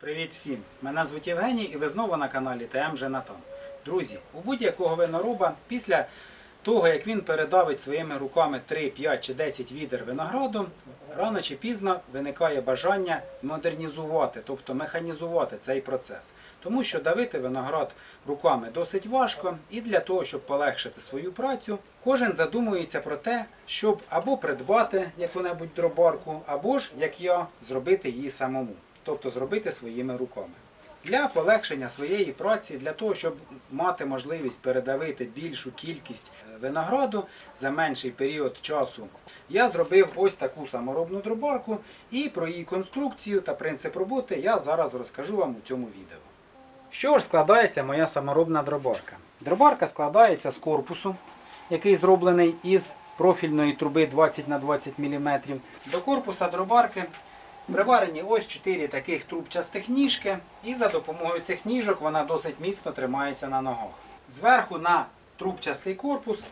Привіт всім! Мене звуть Євгеній і ви знову на каналі ТМ Женатан. Друзі, у будь-якого винороба після того, як він передавить своїми руками 3, 5 чи 10 відер винограду, рано чи пізно виникає бажання модернізувати, тобто механізувати цей процес. Тому що давити виноград руками досить важко, і для того, щоб полегшити свою працю, кожен задумується про те, щоб або придбати яку-небудь дробарку, або ж, як я, зробити її самому тобто зробити своїми руками. Для полегшення своєї праці, для того, щоб мати можливість передавити більшу кількість е, винограду за менший період часу, я зробив ось таку саморобну дробарку і про її конструкцію та принцип роботи я зараз розкажу вам у цьому відео. Що ж складається моя саморобна дробарка? Дробарка складається з корпусу, який зроблений із профільної труби 20 на 20 мм. До корпуса дробарки Приварені ось 4 таких трубчастих ніжки, і за допомогою цих ніжок вона досить міцно тримається на ногах. Зверху на трубчастий корпус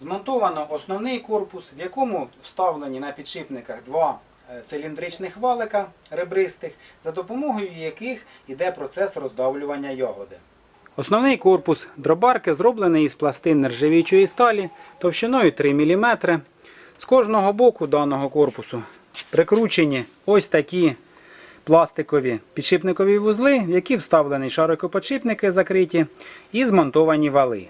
змонтовано основний корпус, в якому вставлені на підшипниках два е, циліндричних валика ребристих, за допомогою яких йде процес роздавлювання ягоди. Основний корпус дробарки зроблений із пластин нержавіючої сталі товщиною 3 мм. З кожного боку даного корпусу прикручені ось такі пластикові підшипникові вузли, в які вставлені шарикоподшипники закриті і змонтовані вали.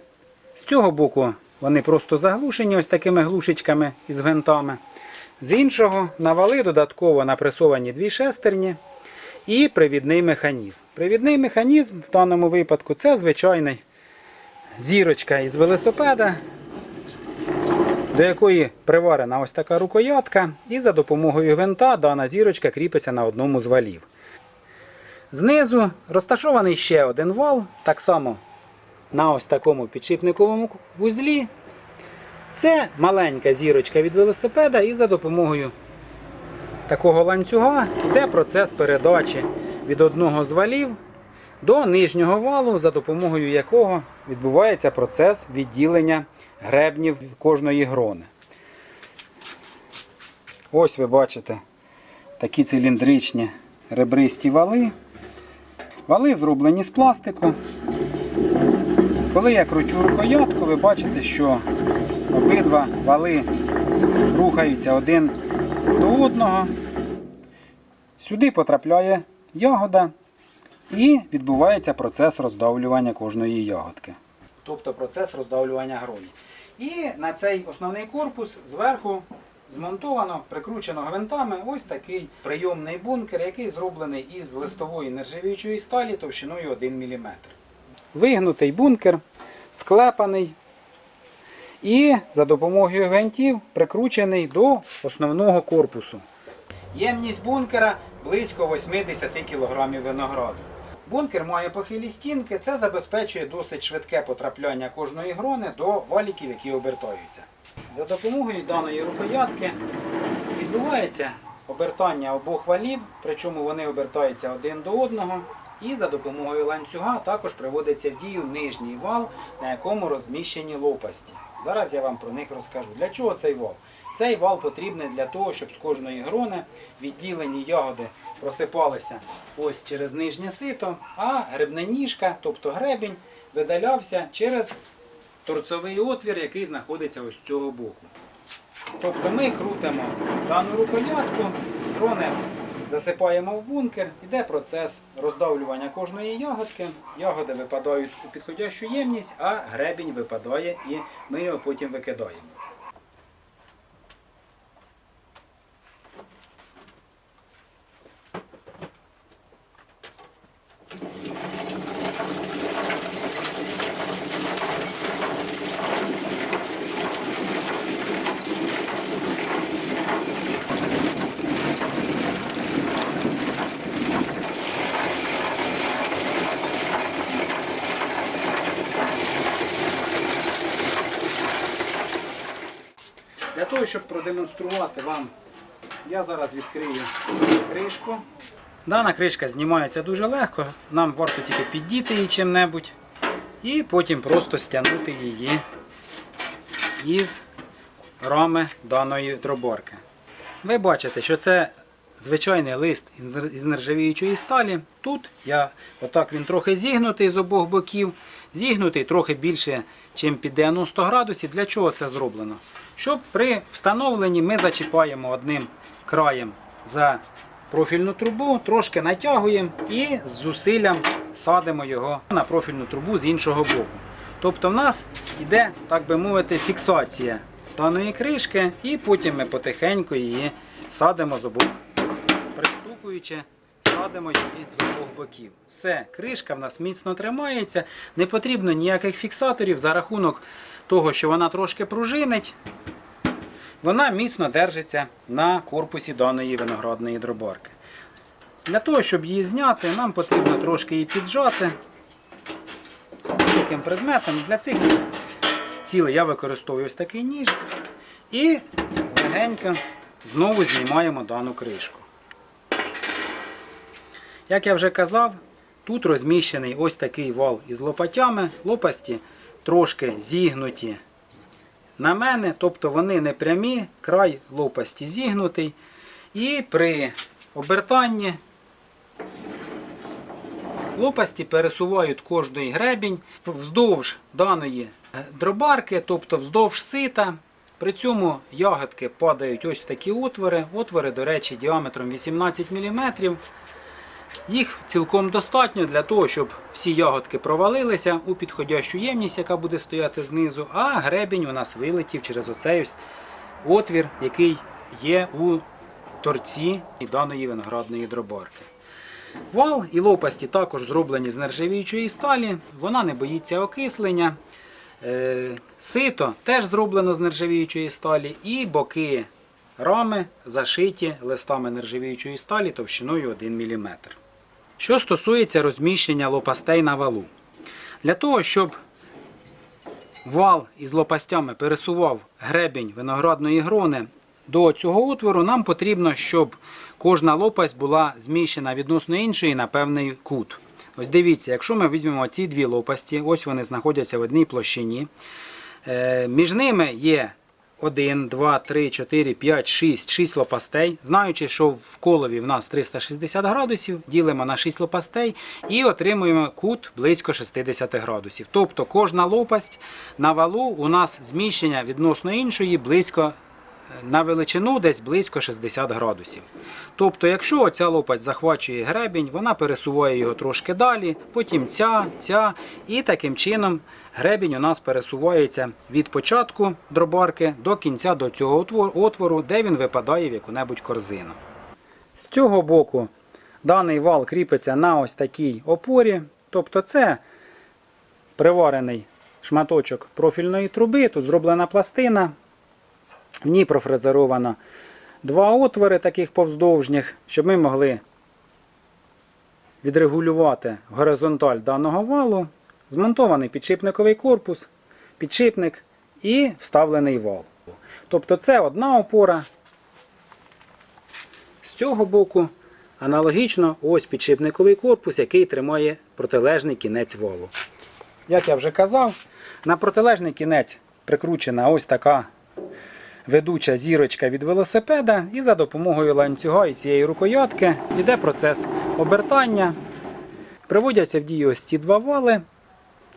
З цього боку вони просто заглушені ось такими глушечками із гвинтами. З іншого на вали додатково напресовані дві шестерні і привідний механізм. Привідний механізм в даному випадку це звичайний зірочка із велосипеда, до якої приварена ось така рукоятка, і за допомогою гвинта дана зірочка кріпиться на одному з валів. Знизу розташований ще один вал, так само на ось такому підшипниковому вузлі. Це маленька зірочка від велосипеда, і за допомогою такого ланцюга йде процес передачі від одного з валів до нижнього валу, за допомогою якого відбувається процес відділення гребнів кожної грони. Ось ви бачите такі циліндричні ребристі вали. Вали зроблені з пластику. Коли я кручу рукоятку, ви бачите, що обидва вали рухаються один до одного. Сюди потрапляє ягода і відбувається процес роздавлювання кожної ягодки. Тобто процес роздавлювання гроні. І на цей основний корпус зверху змонтовано, прикручено гвинтами ось такий прийомний бункер, який зроблений із листової нержавіючої сталі товщиною 1 мм. Вигнутий бункер, склепаний і за допомогою гвинтів прикручений до основного корпусу. Ємність бункера близько 80 кг винограду. Бункер має похилі стінки, це забезпечує досить швидке потрапляння кожної грони до валіків, які обертаються. За допомогою даної рукоятки відбувається обертання обох валів, причому вони обертаються один до одного. І за допомогою ланцюга також приводиться в дію нижній вал, на якому розміщені лопасті. Зараз я вам про них розкажу. Для чого цей вал? Цей вал потрібний для того, щоб з кожної грони відділені ягоди просипалися ось через нижнє сито, а грибна ніжка, тобто гребінь, видалявся через торцовий отвір, який знаходиться ось з цього боку. Тобто ми крутимо дану рукоятку, грони засипаємо в бункер, іде процес роздавлювання кожної ягодки. Ягоди випадають у підходящу ємність, а гребінь випадає і ми його потім викидаємо. Для того, щоб продемонструвати вам, я зараз відкрию кришку. Дана кришка знімається дуже легко, нам варто тільки піддіти її чим-небудь і потім просто стягнути її із рами даної дроборки. Ви бачите, що це звичайний лист із нержавіючої сталі. Тут я отак він трохи зігнутий з обох боків, зігнутий трохи більше, ніж під 90 градусів. Для чого це зроблено? Щоб при встановленні ми зачіпаємо одним краєм за профільну трубу, трошки натягуємо і з зусиллям садимо його на профільну трубу з іншого боку. Тобто в нас йде, так би мовити, фіксація даної кришки, і потім ми потихеньку її садимо з обох, пристукуючи, садимо її з обох боків. Все, кришка в нас міцно тримається, не потрібно ніяких фіксаторів за рахунок того, що вона трошки пружинить. Вона міцно держиться на корпусі даної виноградної дробарки. Для того, щоб її зняти, нам потрібно трошки її піджати таким предметом. Для цих цілей я використовую ось такий ніж. І легенько знову знімаємо дану кришку. Як я вже казав, тут розміщений ось такий вал із лопатями. Лопасті трошки зігнуті на мене, тобто вони не прямі, край лопасті зігнутий. І при обертанні лопасті пересувають кожний гребінь вздовж даної е, дробарки, тобто вздовж сита. При цьому ягодки падають ось в такі отвори. Отвори, до речі, діаметром 18 мм. Їх цілком достатньо для того, щоб всі ягодки провалилися у підходящу ємність, яка буде стояти знизу, а гребінь у нас вилетів через оцей отвір, який є у торці даної виноградної дробарки. Вал і лопасті також зроблені з нержавіючої сталі, вона не боїться окислення. Е, Сито теж зроблено з нержавіючої сталі, і боки рами зашиті листами нержавіючої сталі товщиною 1 мм. Що стосується розміщення лопастей на валу. Для того, щоб вал із лопастями пересував гребінь виноградної грони до цього отвору, нам потрібно, щоб кожна лопасть була зміщена відносно іншої на певний кут. Ось дивіться, якщо ми візьмемо ці дві лопасті, ось вони знаходяться в одній площині. Е, Між ними є 1, 2, 3, 4, 5, 6, 6 лопастей. Знаючи, що в колові в нас 360 градусів, ділимо на 6 лопастей і отримуємо кут близько 60 градусів. Тобто кожна лопасть на валу у нас зміщення відносно іншої близько на величину десь близько 60 градусів. Тобто, якщо ця лопасть захвачує гребінь, вона пересуває його трошки далі, потім ця, ця, і таким чином гребінь у нас пересувається від початку дробарки до кінця до цього отвору, де він випадає в яку-небудь корзину. З цього боку даний вал кріпиться на ось такій опорі, тобто це приварений шматочок профільної труби, тут зроблена пластина, в ній профрезеровано два отвори таких повздовжніх, щоб ми могли відрегулювати горизонталь даного валу. Змонтований підшипниковий корпус, підшипник і вставлений вал. Тобто це одна опора. З цього боку аналогічно ось підшипниковий корпус, який тримає протилежний кінець валу. Як я вже казав, на протилежний кінець прикручена ось така ведуча зірочка від велосипеда, і за допомогою ланцюга і цієї рукоятки йде процес обертання. Приводяться в дію ось ці два вали,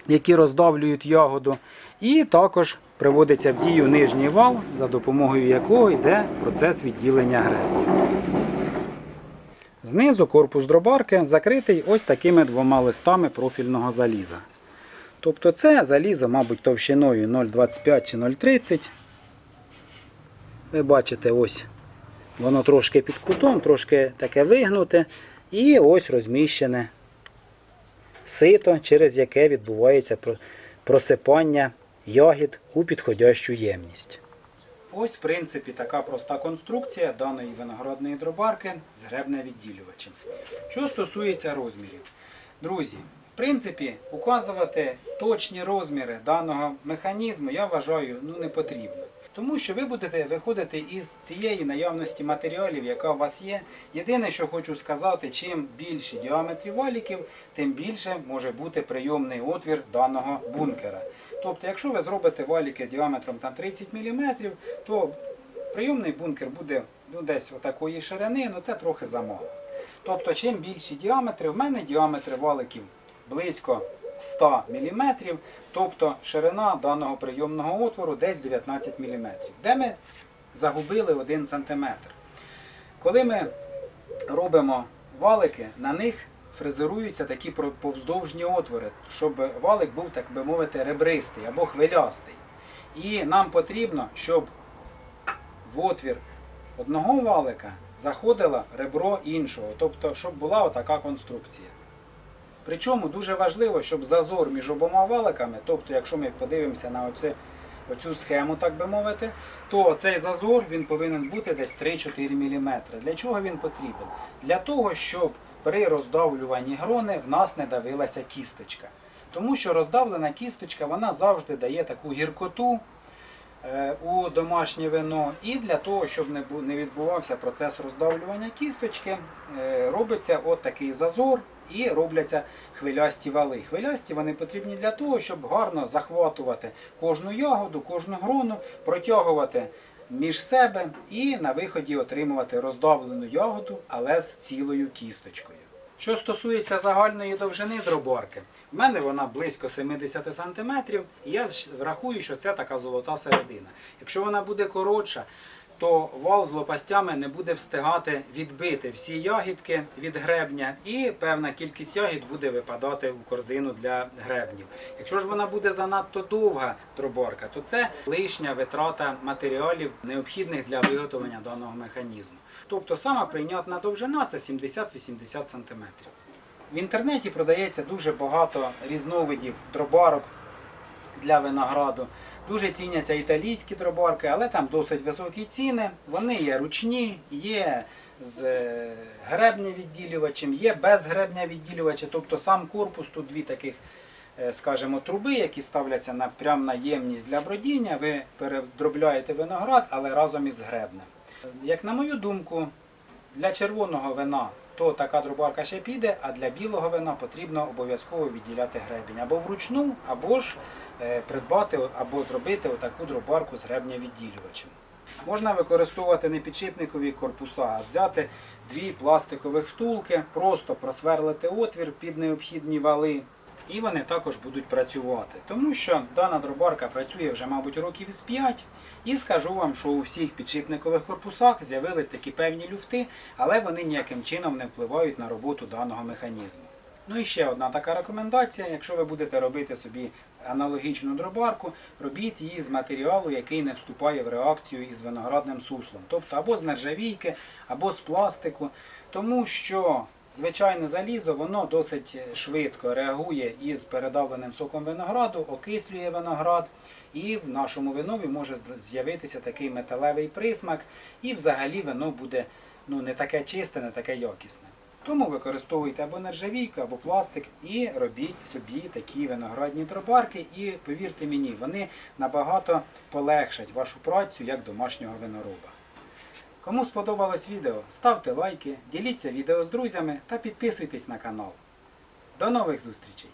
які роздавлюють ягоду, і також приводиться в дію нижній вал, за допомогою якого йде процес відділення гребня. Знизу корпус дробарки закритий ось такими двома листами профільного заліза. Тобто це залізо, мабуть, товщиною 0,25 чи 0,30. Ви бачите, ось воно трошки під кутом, трошки таке вигнуте. І ось розміщене сито, через яке відбувається просипання ягід у підходящу ємність. Ось, в принципі, така проста конструкція даної виноградної дробарки з гребне-відділювачем. Що стосується розмірів. Друзі, в принципі, указувати точні розміри даного механізму я вважаю ну, не потрібно. Тому що ви будете виходити із тієї наявності матеріалів, яка у вас є. Єдине, що хочу сказати, чим більші діаметри валіків, тим більше може бути прийомний отвір даного бункера. Тобто, якщо ви зробите валіки діаметром там 30 мм, то прийомний бункер буде ну, десь отакої ширини, ну це трохи замало. Тобто, чим більші діаметри, в мене діаметри валиків близько 100 мм, тобто ширина даного прийомного отвору десь 19 мм, де ми загубили 1 см. Коли ми робимо валики, на них фрезеруються такі повздовжні отвори, щоб валик був, так би мовити, ребристий або хвилястий. І нам потрібно, щоб в отвір одного валика заходило ребро іншого, тобто, щоб була отака конструкція. Причому дуже важливо, щоб зазор між обома валиками, тобто, якщо ми подивимося на оце, оцю схему, так би мовити, то цей зазор він повинен бути десь 3-4 мм. Для чого він потрібен? Для того, щоб при роздавлюванні грони в нас не давилася кісточка. Тому що роздавлена кісточка вона завжди дає таку гіркоту е, у домашнє вино. І для того, щоб не відбувався процес роздавлювання кісточки, е, робиться от такий зазор і робляться хвилясті вали. Хвилясті вони потрібні для того, щоб гарно захватувати кожну ягоду, кожну грону, протягувати між себе і на виході отримувати роздавлену ягоду, але з цілою кісточкою. Що стосується загальної довжини дроборки, в мене вона близько 70 см, і я рахую, що це така золота середина. Якщо вона буде коротша, то вал з лопастями не буде встигати відбити всі ягідки від гребня, і певна кількість ягід буде випадати у корзину для гребнів. Якщо ж вона буде занадто довга дроборка, то це лишня витрата матеріалів, необхідних для виготовлення даного механізму. Тобто сама прийнятна довжина це 70-80 см. В інтернеті продається дуже багато різновидів дробарок для винограду. Дуже ціняться італійські дробарки, але там досить високі ціни. Вони є ручні, є з е, гребня відділювачем, є без гребня відділювача. Тобто сам корпус, тут дві таких, е, скажімо, труби, які ставляться на, прямо на ємність для бродіння. Ви передробляєте виноград, але разом із гребнем. Як на мою думку, для червоного вина то така дробарка ще піде, а для білого вина потрібно обов'язково відділяти гребінь або вручну, або ж придбати або зробити отаку дробарку з гребня відділювачем. Можна використовувати не підшипникові корпуса, а взяти дві пластикових втулки, просто просверлити отвір під необхідні вали. І вони також будуть працювати. Тому що дана дробарка працює вже, мабуть, років з 5. І скажу вам, що у всіх підшипникових корпусах з'явились такі певні люфти, але вони ніяким чином не впливають на роботу даного механізму. Ну і ще одна така рекомендація: якщо ви будете робити собі аналогічну дробарку, робіть її з матеріалу, який не вступає в реакцію із виноградним суслом, тобто або з нержавійки, або з пластику, тому що звичайне залізо воно досить швидко реагує із передавленим соком винограду, окислює виноград. І в нашому винові може з'явитися такий металевий присмак, і взагалі вино буде ну, не таке чисте, не таке якісне. Тому використовуйте або нержавійку, або пластик і робіть собі такі виноградні дробарки. І повірте мені, вони набагато полегшать вашу працю як домашнього винороба. Кому сподобалось відео, ставте лайки, діліться відео з друзями та підписуйтесь на канал. До нових зустрічей!